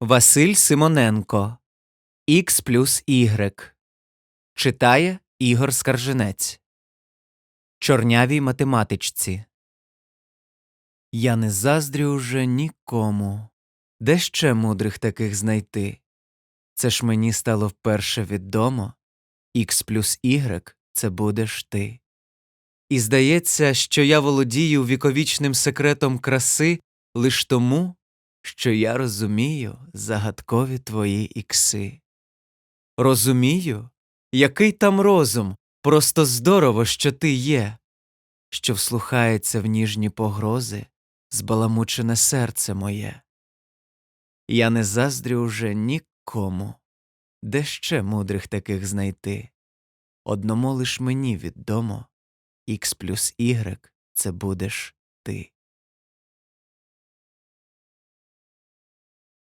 Василь Симоненко Х плюс Y Читає Ігор Скарженець Чорнявій математичці Я не заздрю уже нікому. Де ще мудрих таких знайти? Це ж мені стало вперше відомо. Х плюс Y – це будеш ти. І здається, що я володію віковічним секретом краси лиш тому, що я розумію загадкові твої ікси. Розумію, який там розум, просто здорово, що ти є, що вслухається в ніжні погрози збаламучене серце моє. Я не заздрю уже нікому, де ще мудрих таких знайти. Одному лиш мені відомо, Х плюс Y – це будеш ти.